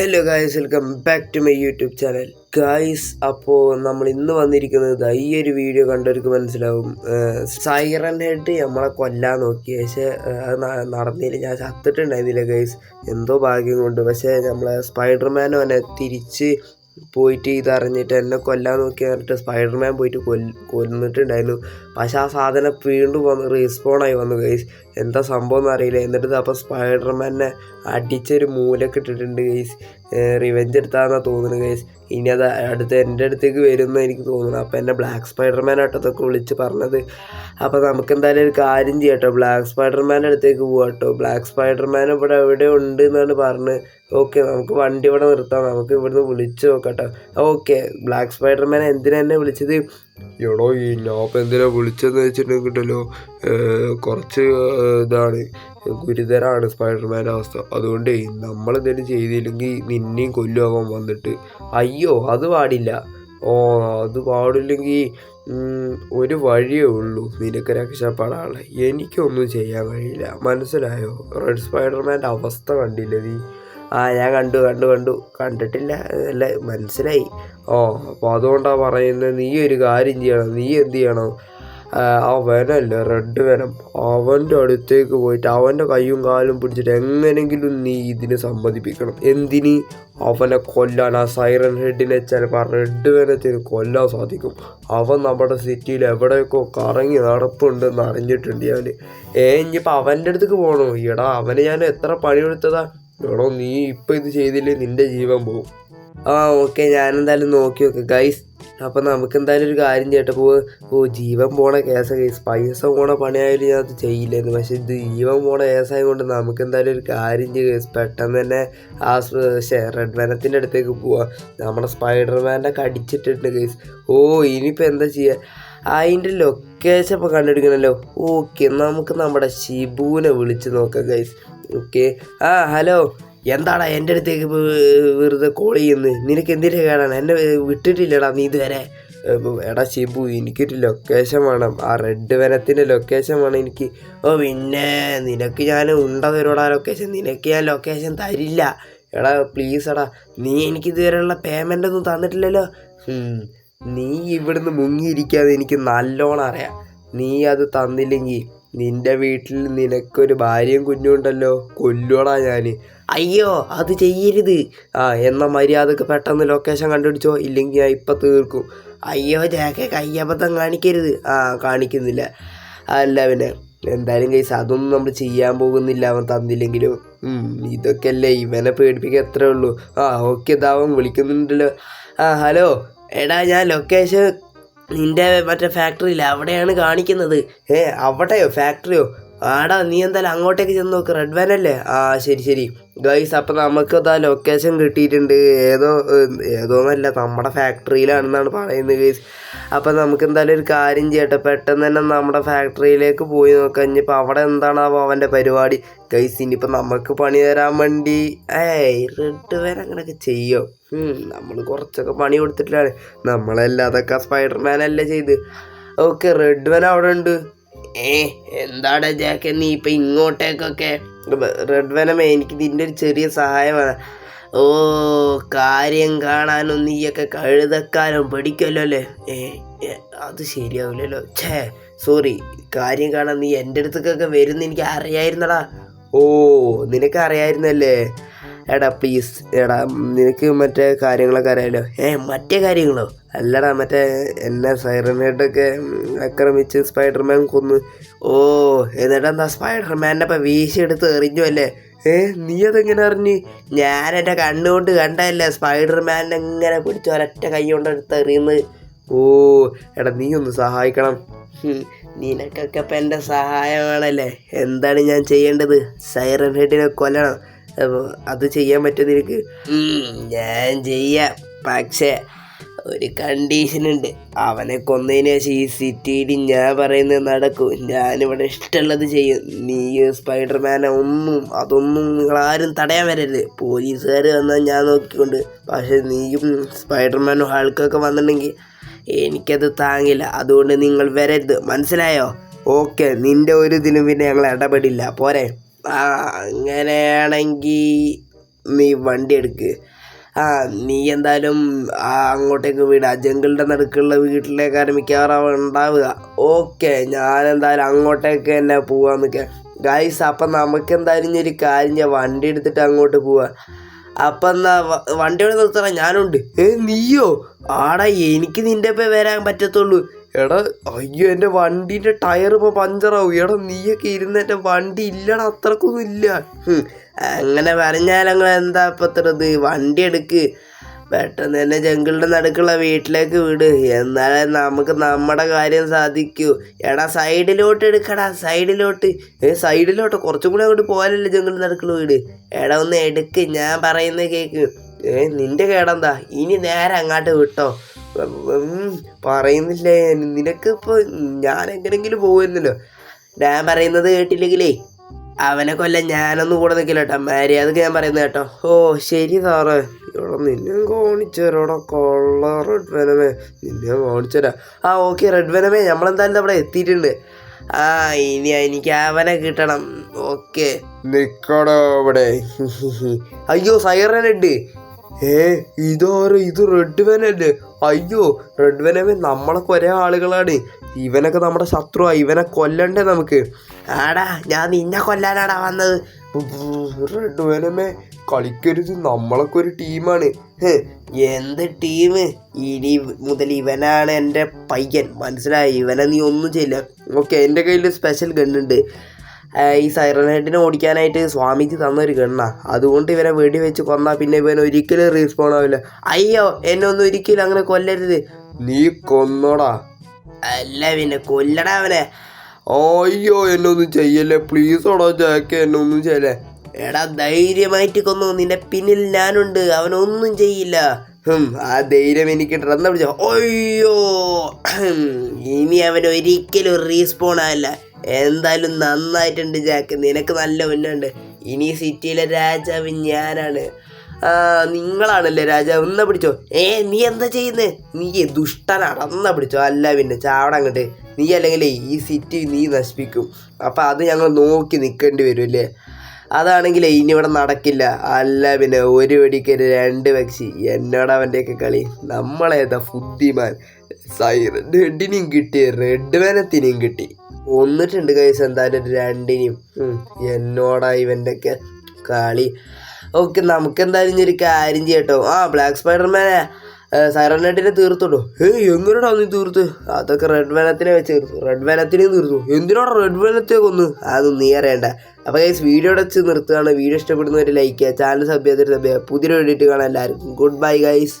Hello guys welcome back to my YouTube channel guys അപ്പോൾ നമ്മൾ ഇന്ന് വന്നിരിക്കുന്നത് ഈ ഒരു വീഡിയോ കണ്ടവർക്ക് മനസ്സിലാവും. സൈറൻ ഹെഡ് നമ്മളെ കൊല്ലാൻ നോക്കി. പക്ഷേ അത് നടന്നില്ല ഞാൻ ചത്തിട്ടുണ്ടായിരുന്നില്ല ഗൈസ് എന്തോ ഭാഗ്യം കൊണ്ട്. പക്ഷേ നമ്മളെ സ്പൈഡർമാൻ അവനെ തിരിച്ച് പോയിട്ട് ഇതറിഞ്ഞിട്ട് എന്നെ കൊല്ലാൻ നോക്കി പറഞ്ഞിട്ട് സ്പൈഡർമാൻ പോയിട്ട് കൊല്ല കൊന്നിട്ടുണ്ടായിരുന്നു. പക്ഷേ ആ സാധനം വീണ്ടും വന്ന് റീസ്പോണായി വന്നു ഗൈസ് എന്താ സംഭവം എന്ന് അറിയില്ല എന്നിട്ട് അപ്പോൾ സ്പൈഡർമാനെ അടിച്ചൊരു മൂലൊക്കെ ഇട്ടിട്ടുണ്ട് ഗൈസ് റിവെഞ്ച് എടുത്താന്നാ തോന്നുന്നത് ഗൈസ് ഇനി അത് അടുത്ത് എന്റെ അടുത്തേക്ക് വരുമെന്ന് എനിക്ക് തോന്നുന്നു അപ്പോൾ എന്നെ ബ്ലാക്ക് സ്പൈഡർമാൻ ആട്ടത്തൊക്കെ വിളിച്ച് പറഞ്ഞത്. അപ്പോൾ നമുക്ക് എന്തായാലും ഒരു കാര്യം ചെയ്യട്ടോ. ബ്ലാക്ക് സ്പൈഡർമാന്റെ അടുത്തേക്ക് പോകാട്ടോ കേട്ടോ ബ്ലാക്ക് സ്പൈഡർമാൻ ഇവിടെ എവിടെ ഉണ്ട് എന്നാണ് പറഞ്ഞ്. ഓക്കെ നമുക്ക് വണ്ടി ഇവിടെ നിർത്താം. നമുക്ക് ഇവിടുന്ന് വിളിച്ച് നോക്കട്ടോ ഓക്കെ ബ്ലാക്ക് സ്പൈഡർമാൻ എന്തിനാ എന്നെ വിളിച്ചത്? എടോ ഈ നോപ്പ് എന്തിനാ വിളിച്ചതെന്ന് വെച്ചിട്ടുണ്ടെങ്കിലോ കുറച്ച് ഇതാണ് ഗുരുതരാണ് സ്പൈഡർമാന്റെ അവസ്ഥ. അതുകൊണ്ടേ നമ്മളെന്തെങ്കിലും ചെയ്തില്ലെങ്കിൽ നിന്നെയും കൊല്ലും അവൻ വന്നിട്ട്. അയ്യോ അത് പാടില്ല. ഓ അത് പാടില്ലെങ്കിൽ ഒരു വഴിയേ ഉള്ളൂ. നിനക്ക് രക്ഷപ്പെടാനുള്ള. എനിക്കൊന്നും ചെയ്യാൻ കഴിയില്ല. മനസ്സിലായോ? റെഡ് സ്പൈഡർമാന്റെ അവസ്ഥ കണ്ടില്ലേ നീ? ആ ഞാൻ കണ്ടു കണ്ടു കണ്ടു. കണ്ടിട്ടില്ല. അല്ല മനസ്സിലായി. ഓ അപ്പോൾ അതുകൊണ്ടാണ് പറയുന്നത് നീ ഒരു കാര്യം ചെയ്യണം. നീ എന്ത് ചെയ്യണം? ആ, വനല്ലേ റെഡ് വനം അവന്റെ അടുത്തേക്ക് പോയിട്ട് അവന്റെ കൈയും കാലും പിടിച്ചിട്ട് എങ്ങനെങ്കിലും നീ ഇതിനെ സമ്മതിപ്പിക്കണം. എന്തിന്? അവനെ കൊല്ലാൻ ആ സൈറൻ ഹെഡിനെ ചിലപ്പോൾ ആ റെഡ് വനത്തിന് കൊല്ലാൻ സാധിക്കും. അവൻ നമ്മുടെ സിറ്റിയിൽ എവിടെയൊക്കെ കറങ്ങി നടപ്പുണ്ടെന്ന് അറിഞ്ഞിട്ടുണ്ട് ഞാൻ ഏ ഇനിയിപ്പോൾ അവന്റെ അടുത്തേക്ക് പോകണോ എടാ അവനെ ഞാൻ എത്ര പണി കൊടുത്തതാ എടോ നീ ഇപ്പം ഇത് ചെയ്തില്ലേ? നിന്റെ ജീവൻ പോവും. ആ ഓക്കെ ഞാനെന്തായാലും നോക്കി നോക്കാം. ഗൈസ് അപ്പം നമുക്ക് എന്തായാലും ഒരു കാര്യം ചെയ്യട്ടെ. പോവുക ഓ ജീവൻ പോണ കേസ ഗൈസ് പൈസ പോണ പണിയായാലും ഞാൻ അത് ചെയ്യില്ലായിരുന്നു പക്ഷെ ഇത് ജീവൻ പോണ കേസായത് കൊണ്ട് നമുക്ക് എന്തായാലും ഒരു കാര്യം ഗൈസ് പെട്ടെന്ന് തന്നെ ആ റെഡ് വനത്തിന്റെ അടുത്തേക്ക് പോവാം. നമ്മുടെ സ്പൈഡർമാന്റെ കടിച്ചിട്ടുണ്ട് ഗൈസ് ഓ ഇനിയിപ്പോൾ എന്താ ചെയ്യുക അതിന്റെ ലൊക്കേഷൻ ഇപ്പോൾ കണ്ടുപിടിക്കണമല്ലോ ഓക്കെ നമുക്ക് നമ്മുടെ ഷിബുവിനെ വിളിച്ച് നോക്കാം ഗൈസ് ഓക്കെ ആ ഹലോ എന്താടാ എന്റെ അടുത്തേക്ക് വെറുതെ കോൾ ചെയ്യുന്നത് നിനക്ക് എന്തിന്റെ കാണാൻ എന്നെ വിട്ടിട്ടില്ലടാ നീ ഇതുവരെ. എടാ ഷിബു എനിക്കൊരു ലൊക്കേഷൻ വേണം. ആ റെഡ് വനത്തിന്റെ ലൊക്കേഷൻ വേണം എനിക്ക്. ഓ പിന്നെ നിനക്ക് ഞാൻ ഉണ്ട തരോടാ ലൊക്കേഷൻ നിനക്ക് ഞാൻ ലൊക്കേഷൻ തരില്ല. എടാ പ്ലീസ് എടാ നീ എനിക്ക് ഇതുവരെയുള്ള പേയ്മെന്റ് ഒന്നും തന്നിട്ടില്ലല്ലോ. നീ ഇവിടുന്ന് മുങ്ങിയിരിക്കാതെ എനിക്ക് നല്ലോണം അറിയാം. നീ അത് തന്നില്ലെങ്കിൽ നിന്റെ വീട്ടിൽ നിനക്കൊരു ഭാര്യയും കുഞ്ഞും ഉണ്ടല്ലോ. കൊല്ലുവടാ ഞാൻ അയ്യോ അത് ചെയ്യരുത്. ആ എന്ന മര്യാദയ്ക്ക് പെട്ടെന്ന് ലൊക്കേഷൻ കണ്ടുപിടിച്ചോ. ഇല്ലെങ്കിൽ ഞാൻ ഇപ്പം തീർക്കും. അയ്യോ ജാക്കെ കയ്യബദ്ധം കാണിക്കരുത്. ആ കാണിക്കുന്നില്ല. അല്ല പിന്നെ എന്തായാലും കൈസ് അതൊന്നും നമ്മൾ ചെയ്യാൻ പോകുന്നില്ല. അവൻ തന്നില്ലെങ്കിലും. ഇതൊക്കെയല്ലേ ഇവനെ പേടിപ്പിക്കുക എത്രേ ഉള്ളൂ. ആ ഓക്കെ ഇതാവൻ വിളിക്കുന്നുണ്ടല്ലോ. ആ ഹലോ എടാ ഞാൻ ലൊക്കേഷൻ നിന്റെ മറ്റേ ഫാക്ടറിയില്ല അവിടെയാണ് കാണിക്കുന്നത്. ഏ അവിടെയോ ഫാക്ടറിയോ ആടാ നീ എന്തായാലും അങ്ങോട്ടേക്ക് ചെന്ന് നോക്ക്. റെഡ് വാൻ അല്ലേ? ആ ശരി ശരി. ഗൈസ് അപ്പം നമുക്ക് ഇതാ ലൊക്കേഷൻ കിട്ടിയിട്ടുണ്ട്. ഏതോ ഏതോന്നല്ല നമ്മുടെ ഫാക്ടറിയിലാണെന്നാണ് പറയുന്നത് ഗൈസ് അപ്പം നമുക്ക് എന്തായാലും ഒരു കാര്യം ചെയ്യട്ടെ പെട്ടെന്ന് തന്നെ നമ്മുടെ ഫാക്ടറിയിലേക്ക് പോയി നോക്കാം. ഇനിയിപ്പോൾ അവിടെ എന്താണാവോ അവന്റെ പരിപാടി. ഗൈസ് ഇനിയിപ്പോൾ നമുക്ക് പണി തരാൻ വേണ്ടി. ഏയ് റെഡ് വാൻ അങ്ങനെയൊക്കെ ചെയ്യോ? നമ്മൾ കുറച്ചൊക്കെ പണി കൊടുത്തിട്ടാണ് നമ്മളല്ലാതൊക്കെ സ്പൈഡർമാൻ അല്ലേ ചെയ്ത്. ഓക്കെ റെഡ് വാൻ അവിടെ ഉണ്ട്. ഏ എന്താടാ ജാക്ക്? നീ ഇപ്പം ഇങ്ങോട്ടേക്കൊക്കെ റെഡ് വനമേ എനിക്ക് ഇതിന്റെ ഒരു ചെറിയ സഹായമാണ്. ഓ കാര്യം കാണാനും നീയൊക്കെ കഴുതക്കാനും പഠിക്കുമല്ലോ അല്ലേ? ഏ അത് ശരിയാവില്ലല്ലോ. ഛേ സോറി കാര്യം കാണാൻ നീ എന്റെ അടുത്തേക്കൊക്കെ വരുന്ന എനിക്ക് അറിയായിരുന്നടാ. ഓ നിനക്ക് അറിയായിരുന്നല്ലേ? എടാ പ്ലീസ് എടാ നിനക്ക് മറ്റേ കാര്യങ്ങളൊക്കെ അറിയാമല്ലോ ഏ മറ്റേ കാര്യങ്ങളോ? അല്ലടാ മറ്റേ എന്നെ സൈറനായിട്ടൊക്കെ ആക്രമിച്ച് സ്പൈഡർമാൻ കൊന്നു. ഓ എന്നിട്ട് എന്താ സ്പൈഡർമാന്റെ അപ്പം വീശിയെടുത്ത് എറിഞ്ഞു അല്ലേ? ഏ നീ അതെങ്ങനെ അറിഞ്ഞു? ഞാൻ എന്റെ കണ്ണുകൊണ്ട് കണ്ടതല്ലേ സ്പൈഡർമാൻ എങ്ങനെ പിടിച്ച് ഒരൊറ്റ കൈ കൊണ്ട് എടുത്ത് എറിയുന്നത്. ഓ എടാ നീ ഒന്ന് സഹായിക്കണം. നിനക്കൊക്കെ ഇപ്പം എന്റെ സഹായമാണല്ലേ എന്താണ് ഞാൻ ചെയ്യേണ്ടത്? സൈറൻ ഹെഡിനെ കൊല്ലണം അത് ചെയ്യാൻ പറ്റും നിനക്ക് ഞാൻ ചെയ്യാം. പക്ഷേ ഒരു കണ്ടീഷൻ ഉണ്ട്. അവനെ കൊന്നതിന് ശേഷം ഈ സിറ്റിയിൽ ഞാൻ പറയുന്നത് നടക്കും. ഞാനിവിടെ ഇഷ്ടമുള്ളത് ചെയ്യും. നീ സ്പൈഡർമാനെ ഒന്നും അതൊന്നും നിങ്ങളാരും തടയാൻ വരരുത്. പോലീസുകാർ വന്നാൽ ഞാൻ നോക്കിക്കൊണ്ട്. പക്ഷെ നീയും സ്പൈഡർമാനും ആൾക്കൊക്കെ വന്നിട്ടുണ്ടെങ്കിൽ എനിക്കത് താങ്ങില്ല. അതുകൊണ്ട് നിങ്ങൾ വരരുത്. മനസ്സിലായോ? ഓക്കെ നിന്റെ ഒരു ഇതിനും പിന്നെ ഞങ്ങൾ ഇടപെടില്ല. പോരെ. ആ അങ്ങനെയാണെങ്കിൽ നീ വണ്ടി എടുക്ക്. ആ നീ എന്തായാലും അങ്ങോട്ടേക്ക് വിടുക ആ ജംഗിളിന്റെ നടുക്കുള്ള വീട്ടിലേക്കാണ് മിക്കവാറും ഉണ്ടാവുക. ഓക്കെ ഞാൻ എന്തായാലും അങ്ങോട്ടേക്ക് തന്നെ പോവാൻ നിൽക്കുക ഗൈസ് അപ്പം നമുക്ക് എന്തായാലും ഒരു കാര്യം ഞാൻ വണ്ടി എടുത്തിട്ട് അങ്ങോട്ട് പോവാ. അപ്പം എന്നാ എവിടെ നിർത്തണം ഞാനുണ്ട്. ഏ നീയോ? ആടാ എനിക്ക് നിന്റെ ഒപ്പം വരാൻ പറ്റത്തുള്ളൂ. എടാ അയ്യോ എന്റെ വണ്ടീന്റെ ടയർ ഇപ്പോൾ പഞ്ചറാവും. എടാ നീയൊക്കെ ഇരുന്ന് എന്റെ വണ്ടി ഇല്ലടാ. അത്രക്കൊന്നും ഇല്ല. അങ്ങനെ പറഞ്ഞാലങ്ങൾ എന്താ ഇപ്പം ഇത്രത്? വണ്ടി എടുക്ക്. പെട്ടെന്ന് തന്നെ ജംഗിളിന്റെ നടുക്കുള്ള വീട്ടിലേക്ക് വിട്. എന്നാലേ നമുക്ക് നമ്മുടെ കാര്യം സാധിക്കൂ. എടാ സൈഡിലോട്ട് എടുക്കടാ സൈഡിലോട്ട്. ഏ സൈഡിലോട്ട്. കുറച്ചും കൂടെ അങ്ങോട്ട് പോകാനല്ലേ ജംഗിളിന്റെ നടുക്കുള്ള വീട്. എടാ ഒന്ന് എടുക്ക്. ഞാൻ പറയുന്നത് കേക്ക്. ഏ നിന്റെ കേടെന്താ? ഇനി നേരെ അങ്ങോട്ട് വിട്ടോ. പറയുന്നില്ലേ? നിനക്കിപ്പോൾ ഞാൻ എങ്ങനെങ്കിലും പോകുന്നല്ലോ ഞാൻ പറയുന്നത് കേട്ടില്ലെങ്കിലേ അവനെ കൊല്ലം ഞാനൊന്നും കൂടെ നിൽക്കില്ല കേട്ടോ മര്യാദയ്ക്ക് ഞാൻ പറയുന്നത് കേട്ടോ. ഓ ശരി സാറേ. ഇവിടെ നിന്നെ കാണിച്ചുതരാടാ കൊള്ള റെഡ് വനമേ. നിന്നെ കാണിച്ചുതരാം ആ ഓക്കെ റെഡ് വനമേ. നമ്മളെന്തായാലും അവിടെ എത്തിയിട്ടുണ്ട്. ആ ഇനി എനിക്ക് അവനെ കിട്ടണം. ഓക്കെ. നിക്കടോ അവിടെ. അയ്യോ സൈറൻ റെഡ് ഏ ഇതാരോ? ഇത് റെഡ് വനല്ലേ? അയ്യോ റെഡ് വനമേ നമ്മളെ ഒരേ ആളുകളാണ്. ഇവനൊക്കെ നമ്മുടെ ശത്രുവാ. ഇവനെ കൊല്ലണ്ടേ നമുക്ക്? ആടാ ഞാൻ നിന്നെ കൊല്ലാനാടാ വന്നത്. കളിക്കരുത്. നമ്മളൊക്കെ ഒരു ടീമാണ്. എന്ത് ടീം? ഇനി മുതൽ ഇവനാണ് എന്റെ പയ്യൻ. മനസ്സിലായി? ഇവനെ നീ ഒന്നും ചെയ്യില്ല. ഓക്കെ എന്റെ കയ്യിൽ സ്പെഷ്യൽ ഗണ്ണുണ്ട് ഈ സൈറൻ ഹെഡിനെ ഓടിക്കാനായിട്ട് സ്വാമിജി തന്നൊരു ഗണ്ണാ അതുകൊണ്ട് ഇവനെ വെടി വെച്ച് കൊന്നാൽ പിന്നെ ഇവൻ ഒരിക്കലും റീസ്പോൺ ആവില്ല. അയ്യോ എന്നെ ഒന്നും ഒരിക്കലും അങ്ങനെ കൊല്ലരുത്. നീ കൊന്നോടാ. അല്ല പിന്നെ കൊല്ലടാ അവനെ. അയ്യോ എന്നൊന്നും ചെയ്യല്ലേ. പ്ലീസ് ഓടാ ജാക്ക് എന്നൊന്നും ചെയ്യല്ലേ. എടാ ധൈര്യമായിട്ട് കൊന്നു. നിന്റെ പിന്നിൽ ഞാനുണ്ട്. അവനൊന്നും ചെയ്യില്ല. ആ ധൈര്യം എനിക്ക് ട്രെന്ന പിടിച്ചോ അയ്യോ ഇനി അവൻ ഒരിക്കലും റീസ്പോൺ ആവില്ല. എന്തായാലും നന്നായിട്ടുണ്ട് ജാക്ക്. നിനക്ക് നല്ല ഉന്നുണ്ട് ഇനി സിറ്റിയിലെ രാജാവ് ഞാനാണ്. നിങ്ങളാണല്ലേ രാജാവ്. എന്നാ പിടിച്ചോ. ഏ നീ എന്താ ചെയ്യുന്നേ? നീ ദുഷ്ടനാണ്. എന്നാ പിടിച്ചോ. അല്ല പിന്നെ ചാവട അങ്ങോട്ട്. നീ അല്ലെങ്കിൽ ഈ സിറ്റി നീ നശിപ്പിക്കും. അപ്പം അത് ഞങ്ങൾ നോക്കി നിൽക്കേണ്ടി വരും അല്ലേ? അതാണെങ്കിൽ ഇനി ഇവിടെ നടക്കില്ല. അല്ല പിന്നെ ഒരു വെടിക്ക് രണ്ട് പക്ഷി. എന്നോട് അവന്റെയൊക്കെ കളി? നമ്മളേതാ ഫുദ്ധിമാൻ? സൈ റെഡിനെയും കിട്ടി റെഡ് മാനത്തിനെയും കിട്ടി. ഒന്നിട്ടുണ്ട് കൈസ് എന്തായാലും രണ്ടിനെയും എന്നോടാ ഇവന്റെയൊക്കെ കളി? ഓക്കെ നമുക്ക് എന്തായാലും ഇനി ഒരു കാര്യം ചെയ്യട്ടോ. ആ ബ്ലാക്ക് സ്പൈഡർമാനെ സൈറൻ ഹെഡിനെ തീർത്തോട്ടോ ഏയ് എങ്ങനെയാടാ നീ തീർത്ത്? അതൊക്കെ റെഡ് വെനത്തിനെ വെച്ച് തീർത്തു. റെഡ് വനത്തിനെ തീർത്തു. എന്തിനാടാ റെഡ് വെനത്തെ കൊന്ന്? അതൊന്നും നീ അറിയണ്ട. അപ്പോൾ ഗൈസ് വീഡിയോ വെച്ച് നിർത്തുകയാണ്. വീഡിയോ ഇഷ്ടപ്പെടുന്നവർ ലൈക്ക് ചെയ്യുക. ചാനൽ സബ് ചെയ്തിട്ട് സബ് ചെയ്യുക. വേണ്ടിയിട്ട് കാണാൻ എല്ലാവർക്കും. Good bye guys